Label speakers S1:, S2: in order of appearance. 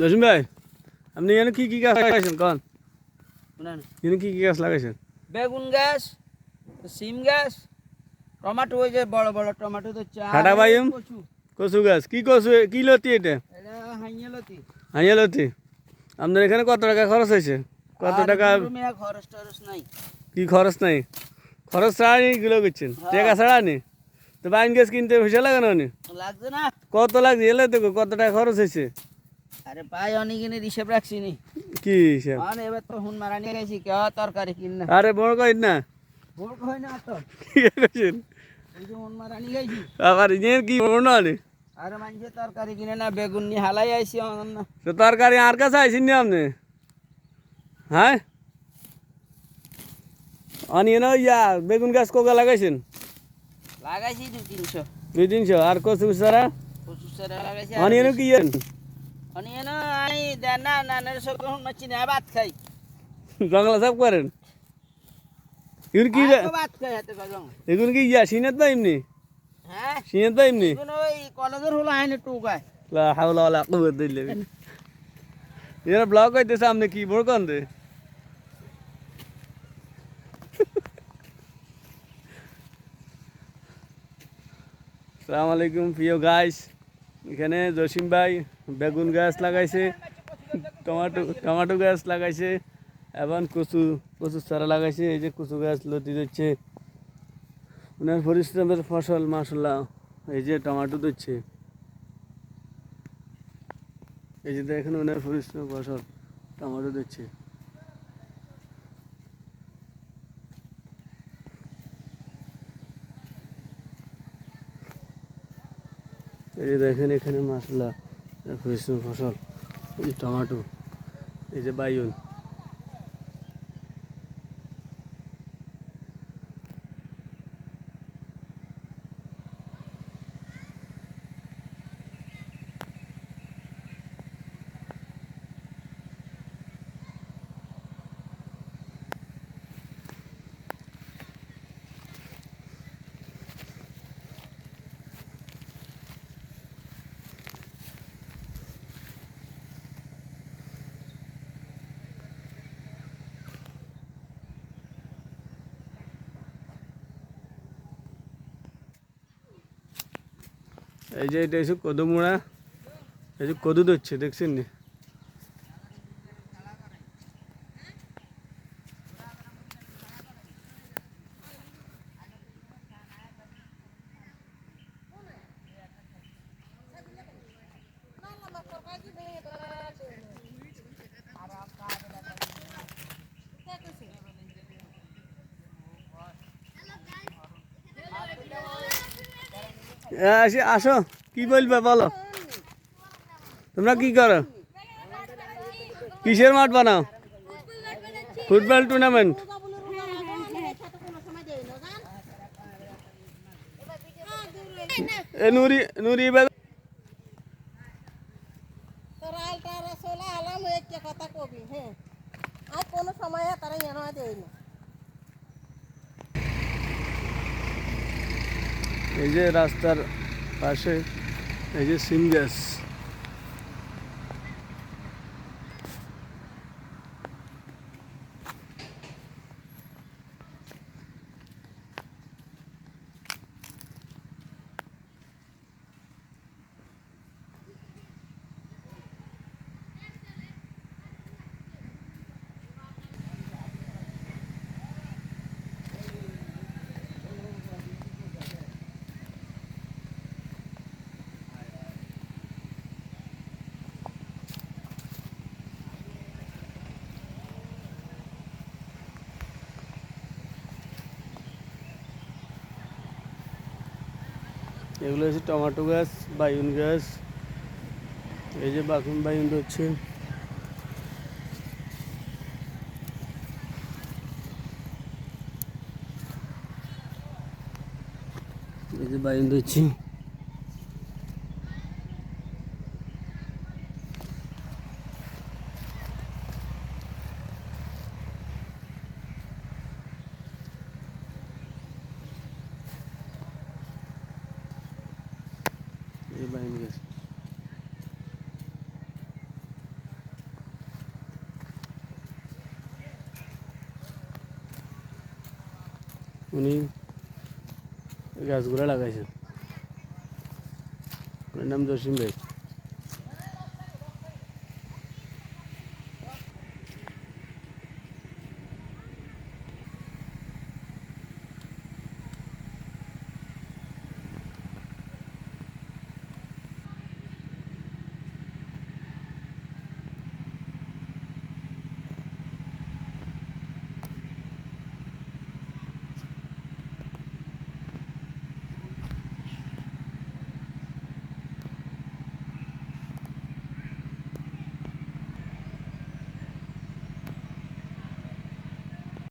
S1: জসিম ভাই আপনি এখানে কি কি গাছ লাগাইছেন? কন। এখানে কি কি গাছ লাগাইছেন?
S2: বেগুন গাছ সিম গাছ টমাটো ওই যে বড় বড় টমাটো তো চা
S1: হাঁটা বাইম? কচু। গাছ কি কচু কি লতি এটা? হাইয়া লতি। আপনার এখানে কত টাকা খরচ হয়েছে? কত টাকা
S2: খরচ টরচ নাই।
S1: কি খরচ নাই? খরচ ছাড়া নি গুলো করছেন টাকা ছাড়া নি তো বাইন গাছ কিনতে পয়সা লাগানো নি
S2: লাগছে না।
S1: কত লাগছে? এলে তো কত টাকা খরচ হয়েছে?
S2: আরে পাই অনেকদিনের হিসেব রাখছি নি।
S1: কি হিসাব?
S2: আর এবার তো হুন মারা নিয়ে গেছি কেউ তরকারি কিন না
S1: আরে বড় কই না।
S2: ভোট হয় না তো?
S1: কি করছেন
S2: এই যে হুন মারা নিয়ে গেছি।
S1: আবার ইয়ে কি বড় না নি
S2: আরে মানুষের তরকারি কিনে না বেগুন নিয়ে হালাই আইসি অনন্য
S1: তো তরকারি আর কাছে আইসিন নি আপনি? হ্যাঁ? অনিয়ন ইয়া বেগুন গাছ কোকা লাগাইছেন?
S2: লাগাইছি দু তিনশো।
S1: দুই তিনশো আর কচু সারা
S2: পঁচিশ টাকা লাগাইছি
S1: অনিয়ন কি
S2: অনিয়ন আমি দেন না না না সব কখন ভাত খাই
S1: জঙ্গলা করেন এগুলো কি
S2: ভাত খাই হাতে
S1: এগুলো কি ইয়া বা এমনি
S2: হ্যাঁ
S1: বা এমনি
S2: ওই কলেজের হলো আইনে টুকায়
S1: লা হাওলা ওয়ালা কুওয়াত দিলে এরা ব্লগ হইতেছে আপনি কি বড় দে আলাইকুম প্রিয় গাইস এখানে জসিম ভাই। বেগুন গাছ লাগাইছে, টমাটো টমাটো গাছ লাগাইছে এবং কচু কচু চারা লাগাইছে, এই যে কচু গাছ লতি দিচ্ছে ওনার পরিশ্রমের ফসল মাসাল্লাহ এই যে টমাটো দিচ্ছে এই যে দেখেন ওনার পরিশ্রম ফসল, টমেটো দিচ্ছে এই যে দেখেন এখানে মশলা ফসল এই টমাটো এই যে বাইন এই যে এটা এসে কদু মোড়া এই যে কদু ধরছে দেখছেন নি? আসি আসো কি বলবে বলো তোমরা কি করো কিসের মাঠ বানাও ফুটবল টুর্নামেন্ট এ নুরি নুরি বেগ এই যে রাস্তার পাশে এই যে সিম এগুলো হচ্ছে টমাটো গাছ বাইগুন গাছ, এই যে বাকুন বায়ুন হচ্ছে এই যে বায়ুন হচ্ছে উনি গাছগুলো লাগাইছেন। ওনার নাম জসিম ভাই।